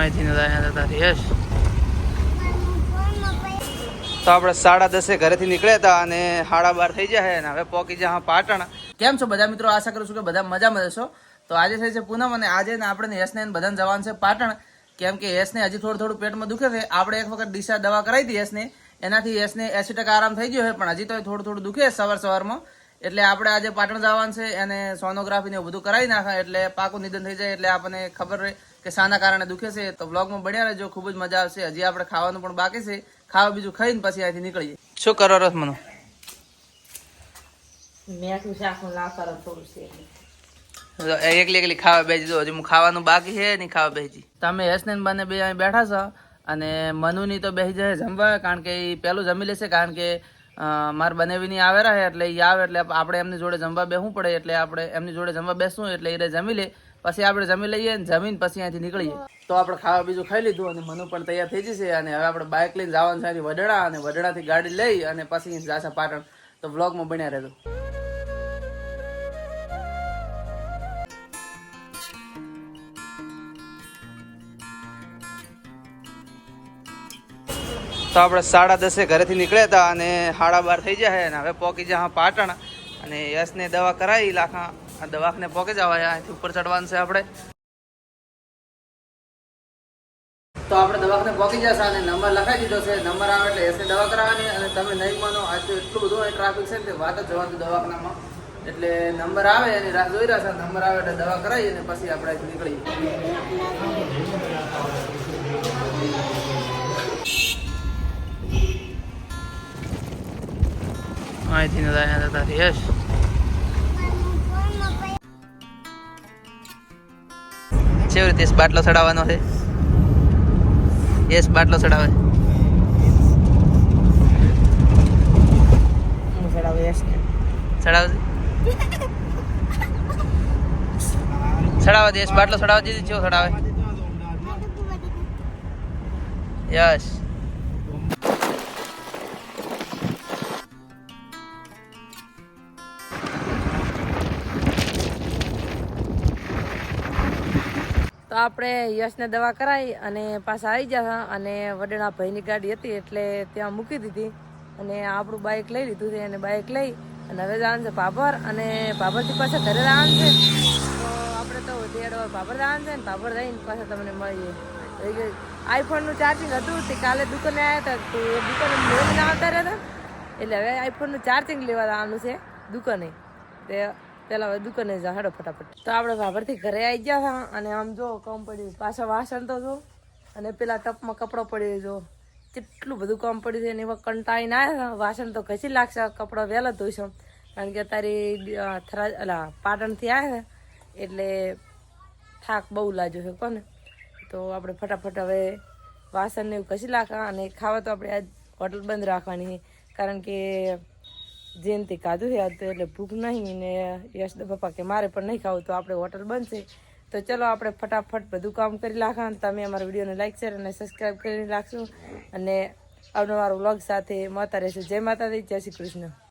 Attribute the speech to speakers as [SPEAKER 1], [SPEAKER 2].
[SPEAKER 1] અહીંથી અહીંયા જતા તો આપણે સાડા દસે ઘરેથી નીકળ્યા હતા અને સાડા બાર થઈ જાય અને હવે પોકી જાય પાટણ. કેમ છો બધા મિત્રો? આશા કરું છું કે બધા મજામાં જશો તો આજે થઈ છે પૂનમ અને આજે ને આપણે યશને બધાને જવાનું છે પાટણ. કેમ કે યશને હજી થોડું થોડું પેટમાં દુખે છે. આપણે એક વખત ડીસા દવા કરાવી હતી યશને એનાથી યશને એસી ટકા આરામ થઈ ગયો છે, પણ હજી તો થોડું થોડું દુખે સવાર સવારમાં. એટલે આપણે આજે પાટણ જવાનું છે અને સોનોગ્રાફી ને બધું કરાવી નાખે એટલે પાકું નિધન થઈ જાય એટલે આપણને ખબર રહે કે શાના કારણે દુખે છે. તો બ્લોગમાં બન્યા રહેજો ખૂબ જ મજા આવશે. હજી આપણે ખાવાનું પણ બાકી છે. ખાવા બીજું ખાઈને પછી અહીંથી નીકળીએ. શું કરો રસ મનો? એકલી એકલી ખાવા બેસી દો હજી હું ખાવાનું બાકી છે નહીં ખાવા બેસી. તમે યશને બને બે અહીં બેઠા છો અને મનુની તો બેસી જાય જમવા કારણ કે એ પહેલું જમી લેશે કારણ કે માર બનેવી ની આવે રહે એટલે એ આવે એટલે આપણે એમની જોડે જમવા બેસવું પડે એટલે આપણે એમની જોડે જમવા બેસવું એટલે એ જમી લે. પછી આપણે જમી લઈએ ને જમીન પછી અહીંથી નીકળીએ. તો આપણે ખાવા બીજું ખાઈ લીધું અને મનુ પણ તૈયાર થઈ જશે અને હવે આપણે બાઇક લઈને જવાનું છે વડડા અને વડડાથી ગાડી લઈ અને પછી જાશે પાટણ. તો બ્લોગમાં બન્યા રહેજો. તો આપણે સાડા દસે ઘરેથી નીકળ્યા હતા અને સાડા બાર થઈ જાય અને હવે પોકી જાય પાટણ. અને યશને દવા કરાવી, લાખા આ દવાખાને પોકી જવા અહીંથી ઉપર ચડવાનું છે આપણે. તો આપણે દવાખાને પોકી જશે અને નંબર લખાઈ દીધો છે. નંબર આવે એટલે યશને દવા કરાવવાની અને તમે નહીં માનો, આજ એટલું બધું ટ્રાફિક છે કે વાત જ જવાનું દવાખાનામાં. એટલે નંબર આવે એની રાહ જોઈ રહ્યા છે, નંબર આવે એટલે દવા કરાવી અને પછી આપણે નીકળીએ. અહીંથી ને અહીંયા જતા રહીએ. યસ કેવી રીતે બાટલો ચડાવવાનો છે? યસ બાટલો ચડાવે. ચડાવજે. ચડાવવા દે યસ બાટલો ચડાવવા દીધી ચેવો ચડાવે. યસ
[SPEAKER 2] આપણે યશને દવા કરાવી અને પાછા આવી ગયા અને વડેના ભાઈની ગાડી હતી એટલે ત્યાં મૂકી દીધી અને આપણું બાઇક લઈ લીધું છે અને બાઇક લઈ અને હવે જવાનું છે ભાભર અને ભાભરથી પાછા ઘરે જવાનું છે. તો આપણે તો દેડવા ભાભર જવાનું છે ને ભાભર જઈને પાછા તમને મળીએ. આઈફોનનું ચાર્જિંગ હતું તે કાલે દુકાને આવ્યા હતા તો દુકાને લઈને આવતા રહ્યા હતા. એટલે હવે આઈફોનનું ચાર્જિંગ લેવા આવવાનું છે દુકાને. તે પેલા હવે દુકાને જા હેડો ફટાફટ. તો આપણે ભાભરથી ઘરે આવી ગયા હતા અને આમ જો કામ પડ્યું પાછા વાસણ તો જો અને પેલા ટપમાં કપડો પડ્યો જો. કેટલું બધું કામ પડ્યું છે અને એમાં કંટાળીને આવ્યા હતા વાસણ તો ઘસી લાગશે કપડો વહેલો ધોઈશું. કારણ કે તારી થરા, અલા, પાટણથી આવ્યા હતા એટલે થાક બહુ લાગ્યો છે, કોને? તો આપણે ફટાફટ હવે વાસણને એવું ઘસી લાખા અને ખાવા તો આપણે આજ હોટલ બંધ રાખવાની. કારણ કે જેનથી કાધું છે તો એટલે ભૂખ નહીં ને યશ પપ્પા કે મારે પણ નહીં ખાવું, તો આપણે હોટલ બનશે. તો ચલો આપણે ફટાફટ બધું કામ કરી નાખા તમે અમારા વિડીયોને લાઈક શેર અને સબસ્ક્રાઈબ કરી રાખશો અને અવનવાર વ્લોગ સાથે મળતા રહેશે. જય માતાજી, જય શ્રી કૃષ્ણ.